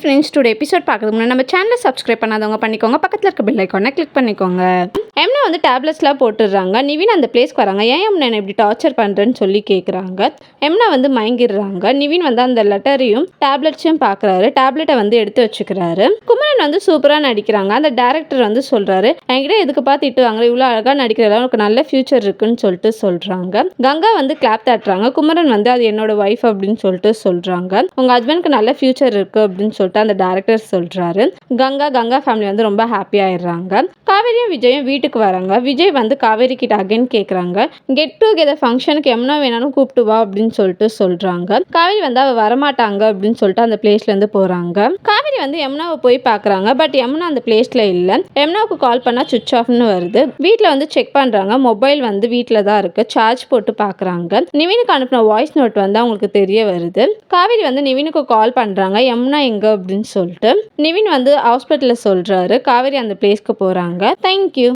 Friends today episode பார்க்கறதுக்கு முன்னாடி நம்ம சேனலை சப்ஸ்கிரைப் பண்ணாதவங்க பண்ணிக்கோங்க. பக்கத்தில் இருக்க பெல் ஐக்கானை கிளிக் பண்ணிக்கோங்க. எம்னா வந்து டேப்லெட்ஸ்லாம் போட்டுடுறாங்க. நிவின் அந்த பிளேஸ்க்கு வராங்க. ஏன் எம்னா என்னை இப்படி டார்ச்சர் பண்ணுறேன்னு சொல்லி கேட்குறாங்க எம்னா வந்து மயங்கிடுறாங்க. நிவின் வந்து அந்த லெட்டரையும் டேப்லெட்ஸையும் பார்க்குறாரு டேப்லெட்டை வந்து எடுத்து வச்சுக்கிறாரு. குமரன் வந்து சூப்பராக நடிக்கிறாங்க. அந்த டேரக்டர் வந்து சொல்கிறாரு என்கிட்ட எதுக்கு பார்த்து திட்டுவாங்க இவ்வளோ அழகாக நடிக்கிறதா உனக்கு நல்ல ஃபியூச்சர் இருக்குன்னு சொல்லிட்டு சொல்கிறாங்க கங்கா வந்து கிளாப் தட்டுறாங்க. குமரன் வந்து அது என்னோட ஒய்ஃப் அப்படின்னு சொல்லிட்டு சொல்கிறாங்க உங்கள் ஹஸ்பண்ட்க்கு நல்ல ஃபியூச்சர் இருக்குது அப்படின்னு சொல்லிட்டு அந்த டேரக்டர் சொல்கிறாரு கங்கா கங்கா ஃபேமிலி வந்து ரொம்ப ஹாப்பி ஆயிடுறாங்க. காவேரியும் விஜயும் வீட்டுக்கு வராங்க. விஜய் வந்து காவேரி கிட்ட அகைன் கேட்குறாங்க கெட் டுகெதர் ஃபங்க்ஷனுக்கு எம்னா வேணாலும் கூப்பிட்டு வா அப்படின்னு சொல்லிட்டு சொல்கிறாங்க காவேரி வந்து அவள் வரமாட்டாங்க அப்படின்னு சொல்லிட்டு அந்த பிளேஸ்லேருந்து போகிறாங்க காவேரி வந்து எம்னாவை போய் பார்க்குறாங்க பட் யமுனா அந்த பிளேஸில் இல்லை. எம்னாவுக்கு கால் பண்ணால் சுவிச் ஆஃப்னு வருது. வீட்டில் வந்து செக் பண்ணுறாங்க மொபைல் வந்து வீட்டில் தான் இருக்குது சார்ஜ் போட்டு பார்க்குறாங்க நிவினுக்கு அனுப்பின வாய்ஸ் நோட் வந்து அவங்களுக்கு தெரிய வருது. காவேரி வந்து நிவினுக்கு கால் பண்ணுறாங்க எம்னா எங்கே அப்படின்னு சொல்லிட்டு. நிவின் வந்து ஹாஸ்பிட்டலில் சொல்கிறாரு காவேரி அந்த பிளேஸ்க்கு போகிறாங்க தேங்க்யூ